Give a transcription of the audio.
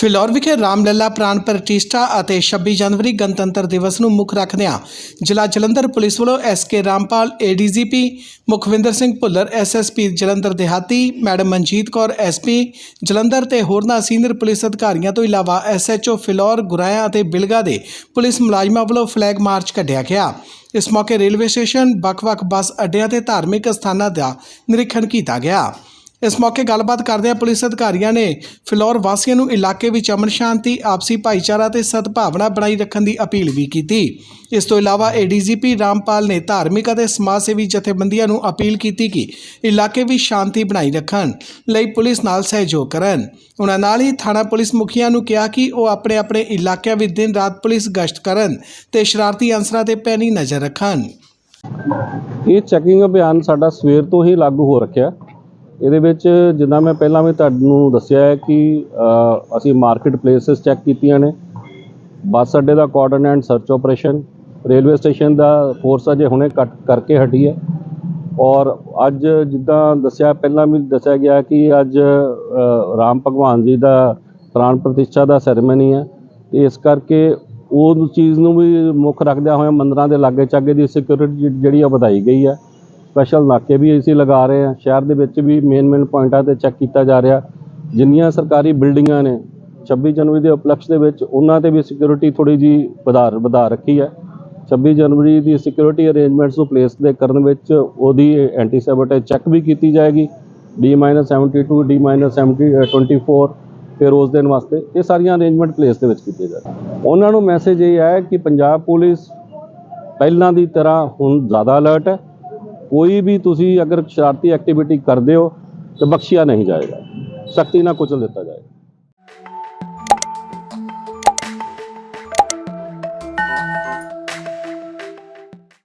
ਫਿਲੌਰ ਵਿਖੇ ਰਾਮਲੱਲਾ ਪ੍ਰਾਣ ਪ੍ਰਤਿਸ਼ਠਾ ਅਤੇ 26 ਜਨਵਰੀ ਗਣਤੰਤਰ ਦਿਵਸ ਨੂੰ ਮੁੱਖ ਰੱਖਦਿਆਂ ਜ਼ਿਲ੍ਹਾ ਜਲੰਧਰ ਪੁਲਿਸ ਵੱਲੋਂ SK Rampal ADGP Mukhwinder Singh Bhullar SSP Jalandhar ਦਿਹਾਤੀ, ਮੈਡਮ ਮਨਜੀਤ ਕੌਰ ਐਸਪੀ ਜਲੰਧਰ ਤੇ ਹੋਰਨਾਂ ਸੀਨੀਅਰ ਪੁਲਿਸ ਅਧਿਕਾਰੀਆਂ ਤੋਂ ਇਲਾਵਾ ਐਸਐਚਓ ਫਿਲੌਰ, ਗੁਰਾਇਆ ਅਤੇ ਬਿਲਗਾ ਦੇ ਪੁਲਿਸ ਮੁਲਾਜ਼ਮਾਂ ਵੱਲੋਂ ਫਲੈਗ ਮਾਰਚ ਕੱਢਿਆ ਗਿਆ। ਇਸ ਮੌਕੇ ਰੇਲਵੇ ਸਟੇਸ਼ਨ ਵੱਖ-ਵੱਖ ਬੱਸ ਅੱਡਿਆਂ ਤੇ ਧਾਰਮਿਕ ਸਥਾਨਾਂ ਦਾ ਨਿਰੀਖਣ ਕੀਤਾ ਗਿਆ। ਇਸ ਮੌਕੇ ਗੱਲਬਾਤ ਕਰਦਿਆਂ ਪੁਲਿਸ ਅਧਿਕਾਰੀਆਂ ਨੇ ਫਿਲੌਰ ਵਾਸੀਆਂ ਨੂੰ ਇਲਾਕੇ ਵਿੱਚ ਅਮਨ ਸ਼ਾਂਤੀ, ਆਪਸੀ ਭਾਈਚਾਰਾ ਤੇ ਸਦਭਾਵਨਾ ਬਣਾਈ ਰੱਖਣ ਦੀ ਅਪੀਲ ਵੀ ਕੀਤੀ। ਇਸ ਤੋਂ ਇਲਾਵਾ ਏਡੀਜੀਪੀ ਰਾਮਪਾਲ ਨੇ ਧਾਰਮਿਕ ਅਤੇ ਸਮਾਜ ਸੇਵੀ ਜਥੇਬੰਦੀਆਂ ਨੂੰ ਅਪੀਲ ਕੀਤੀ ਕਿ ਇਲਾਕੇ ਵਿੱਚ ਸ਼ਾਂਤੀ ਬਣਾਈ ਰੱਖਣ ਲਈ ਪੁਲਿਸ ਨਾਲ ਸਹਿਯੋਗ ਕਰਨ। ਉਹਨਾਂ ਨਾਲ ਹੀ ਥਾਣਾ ਪੁਲਿਸ ਮੁਖੀਆਂ ਨੂੰ ਕਿਹਾ ਕਿ ਉਹ ਆਪਣੇ ਆਪਣੇ ਇਲਾਕਿਆਂ ਵਿੱਚ ਦਿਨ ਰਾਤ ਪੁਲਿਸ ਗਸ਼ਤ ਕਰਨ ਤੇ ਸ਼ਰਾਰਤੀ ਅਨਸਰਾਂ ਤੇ ਪੈਣੀ ਨਜ਼ਰ ਰੱਖਣ। ਇਹ ਚੈਕਿੰਗ ਅਭਿਆਨ ਸਾਡਾ ਸਵੇਰ ਤੋਂ ਹੀ ਲਾਗੂ ਹੋ ਰੱਖਿਆ। ਇਹਦੇ ਵਿੱਚ ਜਿੱਦਾਂ ਮੈਂ ਪਹਿਲਾਂ ਵੀ ਤੁਹਾਨੂੰ ਦੱਸਿਆ ਹੈ ਕਿ ਅਸੀਂ ਮਾਰਕੀਟ ਪਲੇਸਸ ਚੈੱਕ ਕੀਤੀਆਂ ਨੇ। ਬੱਸ ਅੱਡੇ ਦਾ cordon search operation railway station ਦਾ ਫੋਰਸ ਅਜੇ ਹੁਣੇ ਕੱਟ ਕਰਕੇ ਹਟੀ ਹੈ। ਔਰ ਅੱਜ ਜਿੱਦਾਂ ਦੱਸਿਆ, ਪਹਿਲਾਂ ਵੀ ਦੱਸਿਆ ਗਿਆ ਕਿ ਅੱਜ ਰਾਮ ਭਗਵਾਨ ਜੀ ਦਾ ਪ੍ਰਾਣ ਪ੍ਰਤਿਸ਼ਠਾ ਦਾ ਸੈਰੇਮਨੀ ਹੈ। ਤੇ ਇਸ ਕਰਕੇ ਉਹ ਚੀਜ਼ ਨੂੰ ਵੀ ਮੁੱਖ ਰੱਖਦਿਆਂ ਹੋਇਆ ਮੰਦਰਾਂ ਦੇ ਲਾਗੇ ਚਾਗੇ ਦੀ ਸਿਕਿਉਰਿਟੀ ਜਿਹੜੀ ਆ ਵਧਾਈ ਗਈ ਹੈ। ਸਪੈਸ਼ਲ ਨਾਕੇ ਵੀ ਅਸੀਂ ਲਗਾ ਰਹੇ ਹਾਂ। ਸ਼ਹਿਰ ਦੇ ਵਿੱਚ ਵੀ ਮੇਨ ਮੇਨ ਪੁਆਇੰਟਾਂ ਤੇ ਚੈੱਕ ਕੀਤਾ ਜਾ ਰਿਹਾ। ਜਿੰਨੀਆਂ ਸਰਕਾਰੀ ਬਿਲਡਿੰਗਾਂ ਨੇ 26 ਜਨਵਰੀ ਦੇ ਉਪਲਕਸ਼ ਦੇ ਵਿੱਚ ਉਹਨਾਂ ਤੇ ਵੀ ਸਿਕਿਉਰਿਟੀ ਥੋੜੀ ਜੀ ਵਧਾ ਵਧਾ ਰੱਖੀ ਹੈ। 26 ਜਨਵਰੀ ਦੀ ਸਿਕਿਉਰਿਟੀ ਅਰੇਂਜਮੈਂਟਸ ਨੂੰ ਪਲੇਸ ਦੇ ਕਰਨ ਵਿੱਚ ਉਹਦੀ ਐਂਟੀ ਸੈਬੋਟੇਜ ਚੈੱਕ ਵੀ ਕੀਤੀ ਜਾਏਗੀ। D-72 D-70 24 ਫਿਰ ਉਸ ਦਿਨ ਵਾਸਤੇ ਇਹ ਸਾਰੀਆਂ ਅਰੇਂਜਮੈਂਟ ਪਲੇਸ ਦੇ ਵਿੱਚ ਕੀਤੇ ਜਾ ਰਹੇ ਉਹਨਾਂ ਨੂੰ ਮੈਸੇਜ ਇਹ ਹੈ ਕਿ ਪੰਜਾਬ ਪੁਲਿਸ ਪਹਿਲਾਂ ਦੀ ਤਰ੍ਹਾਂ ਹੁਣ ਜ਼ਿਆਦਾ ਅਲਰਟ ਹੈ। ਕੋਈ ਵੀ ਤੁਸੀਂ ਅਗਰ ਸ਼ਰਾਰਤੀ ਐਕਟੀਵਿਟੀ ਕਰਦੇ ਹੋ ਤਾਂ ਬਖਸ਼ਿਆ ਨਹੀਂ ਜਾਏਗਾ ਸਖਤੀ ਨਾਲ ਕੁਚਲ ਦਿੱਤਾ ਜਾਏਗਾ